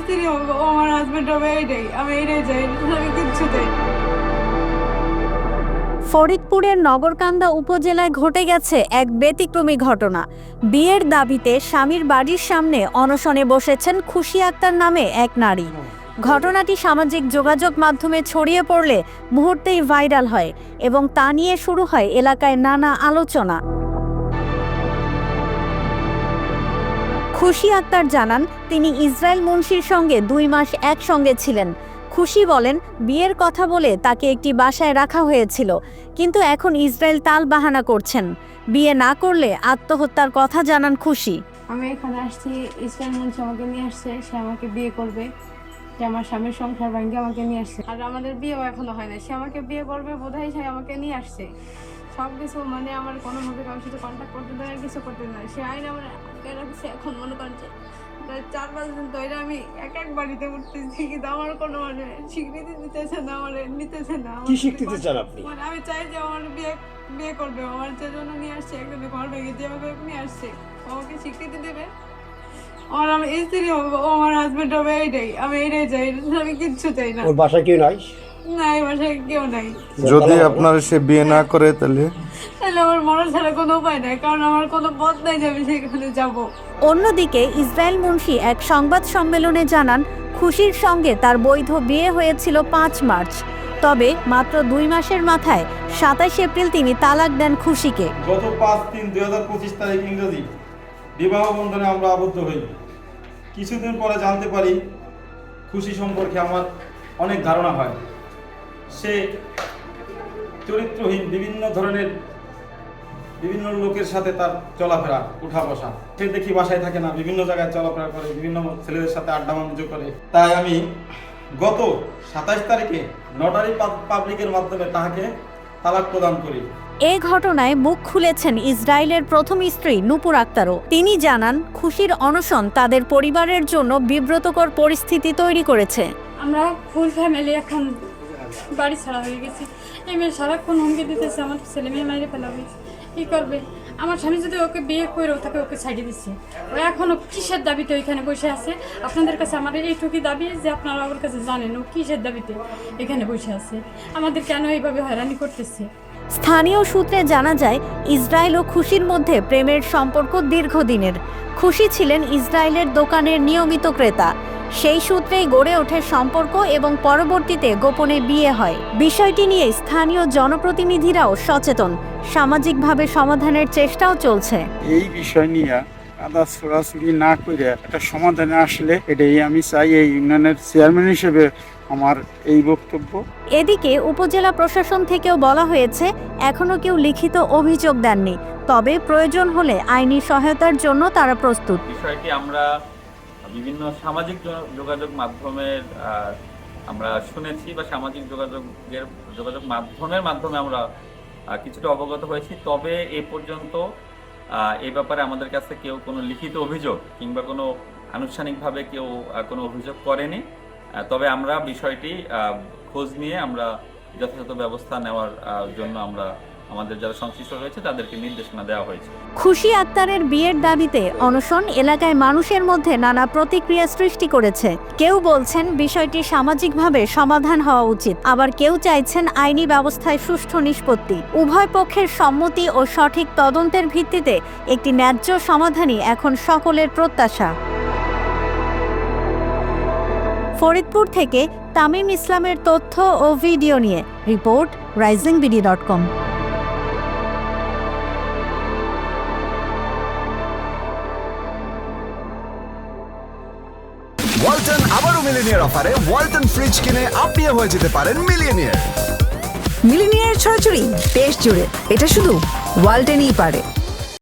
স্ত্রী হোক ও আমার হবে আমি চাই, আমি কিচ্ছু চাই ফরিদপুরের নগরকান্দা উপজেলায় ঘটে গেছে এক ব্যতিক্রমী ঘটনা। বিয়ের দাবিতে স্বামীর বাড়ির সামনে অনশনে বসেছেন খুশি আক্তার নামে এক নারী। ঘটনাটি সামাজিক যোগাযোগ মাধ্যমে ছড়িয়ে পড়লে মুহূর্তেই ভাইরাল হয় এবং তা নিয়ে শুরু হয় এলাকায় নানা আলোচনা। খুশি আক্তার জানান, তিনি ইসরায়েল মুন্সির সঙ্গে দুই মাস একসঙ্গে ছিলেন। খুশি বলেন, বিয়ের কথা বলে তাকে একটি বাসায় রাখা হয়েছিল, কিন্তু এখন ইসরায়েল তাল বাহানা করছেন। বিয়ে না করলে আত্মহত্যার কথা জানান খুশি। আমি এখানে আসছি, ইসরায়েল মুন্সি আমাকে নিয়ে আসছে, সে আমাকে বিয়ে করবে। সে আমার স্বামীর সংসার ভাঙ্গে আমাকে নিয়ে আসছে। আর আমাদের বিয়েও এখনও হয় না সে আমাকে বিয়ে করবে বোধহয় সে আমাকে নিয়ে আসছে। সব কিছু মানে আমার কোনোভাবে কারোর সাথে কন্ট্যাক্ট করতে দেয় কিছু করতে দেয়। সে আইন আমার আটকে রাখছে এখন মনে করেন যে চার পাঁচ দিন ধরে আমি এক এক বাড়িতে উঠতেছি কিন্তু আমার কোনো মানে স্বীকৃতি দিতেছে না আমার নিতেছে না কি স্বীকৃতি চান আপনি? মানে আমি চাই যে আমার বিয়ে বিয়ে করবে আমার যে জন্য নিয়ে আসছে একজনে ঘর ভেঙে যেভাবে নিয়ে আসছে। আমাকে স্বীকৃতি দেবে। আমার আমার স্ত্রী হবে ও আমার হাজবেন্ড হবে এইটাই। আমি এইটাই চাই আমি কিচ্ছু চাই না। ওর বাসায় কেউ নাই? না এই বাসায় কেউ নাই। যদি আপনার সে বিয়ে না করে তাহলে? তাহলে আমার মরার ছাড়া কোনো উপায় নাই কারণ আমার কোনো পথ নাই যে আমি সেখানে যাব। অন্যদিকে ইসরায়েল মুন্সি এক সংবাদ সম্মেলনে জানান খুশির সঙ্গে তার বৈধ বিয়ে হয়েছিল পাঁচ মার্চ। তবে মাত্র দুই মাসের মাথায় সাতাশ এপ্রিল তিনি তালাক দেন খুশিকে। গত পাঁচ তিন দুই হাজার পঁচিশ তারিখ ইংরেজি বিবাহ বন্ধনে আমরা আবদ্ধ হই। কিছুদিন পরে জানতে পারি খুশি সম্পর্কে আমার অনেক ধারণা হয়। সে চরিত্রহীন বিভিন্ন ধরনের বিভিন্ন লোকের সাথে তার চলাফেরা উঠা বসা সে দেখি বাসায় থাকে না বিভিন্ন জায়গায় চলাফেরা করে বিভিন্ন ছেলেদের সাথে আড্ডা বাণিজ্য করে। তাই আমি গত সাতাশ তারিখে নটারি পাবলিকের মাধ্যমে তাহাকে তালাক প্রদান করি। এ ঘটনায় মুখ খুলেছেন ইসরায়েলের প্রথম স্ত্রী নূপুর আক্তারও। তিনি জানান খুশির অনশন তাদের পরিবারের জন্য বিব্রতকর পরিস্থিতি তৈরি করেছে। আমরা ফুল ফ্যামিলি এখন বাড়ি ছাড়া হয়ে গেছে। এই মেয়ে সারাক্ষণ হুমকি দিতেছে, আমার ছেলে মেয়ে মাইরে হয়েছে। কী করবে? আমার স্বামী যদি ওকে বিয়ে করেও তাকে ওকে ছাড়িয়ে দিচ্ছে ও এখনও কিসের দাবিতে ওইখানে বসে আছে? আপনাদের কাছে আমার এইটুকু দাবি যে আপনারা ওর কাছে জানেন ও কিসের দাবিতে এখানে বসে আছে। আমাদের কেন এইভাবে হয়রানি করতেছে? স্থানীয় সূত্রে জানা যায়, ইসরায়েল ও খুশির মধ্যে প্রেমের সম্পর্ক দীর্ঘদিনের। খুশি ছিলেন ইসরায়েলের দোকানের নিয়মিত ক্রেতা। সেই সূত্রেই গড়ে ওঠে সম্পর্ক এবং পরবর্তীতে গোপনে বিয়ে হয়। বিষয়টি নিয়ে স্থানীয় জনপ্রতিনিধিরাও সচেতন। সামাজিকভাবে সমাধানের চেষ্টাও চলছে। এই বিষয় নিয়ে আদা ছোড়াছুড়ি না করে একটা সমাধানে আসলে এটাই আমি চাই এই ইউনিয়নের চেয়ারম্যান হিসেবে আমার এই বক্তব্য। এদিকে উপজেলা প্রশাসন থেকেও বলা হয়েছে এখনও কেউ লিখিত অভিযোগ দেননি। তবে প্রয়োজন হলে আইনি সহায়তার জন্য তারা প্রস্তুত। বিষয়টি আমরা বিভিন্ন সামাজিক যোগাযোগ মাধ্যমের আমরা শুনেছি বা সামাজিক যোগাযোগের যোগাযোগ মাধ্যমের মাধ্যমে আমরা কিছুটা অবগত হয়েছি। তবে এ পর্যন্ত এ ব্যাপারে আমাদের কাছে কেউ কোনো লিখিত অভিযোগ কিংবা কোনো আনুষ্ঠানিকভাবে কেউ কোনো অভিযোগ করেনি। তবে আমরা বিষয়টি খোঁজ নিয়ে আমরা যথাযথ ব্যবস্থা নেওয়ার জন্য আমরা আমাদের যারা সংশ্লিষ্ট রয়েছে তাদেরকে নির্দেশনা দেওয়া হয়েছে। খুশি আক্তারের বিয়ের দাবিতে অনশন এলাকায় মানুষের মধ্যে নানা প্রতিক্রিয়া সৃষ্টি করেছে। কেউ বলছেন বিষয়টি সামাজিকভাবে সমাধান হওয়া উচিত। আবার কেউ চাইছেন আইনি ব্যবস্থায় সুষ্ঠু নিষ্পত্তি। উভয় পক্ষের সম্মতি ও সঠিক তদন্তের ভিত্তিতে একটি ন্যায্য সমাধানই এখন সকলের প্রত্যাশা। ফরিদপুর থেকে তামিম ইসলামের তথ্য ও ভিডিও নিয়ে। Report rising BD dot com. Walton আবারও মিলিনিয়ার অফারে ওয়ালটন ফ্রিজ কিনে আপনিও হয়ে যেতে পারেন মিলিয়নিয়ার মিলিনিয়ার ছড়াছড়ি দেশ জুড়ে এটা শুধু ওয়ালটেনই পারে।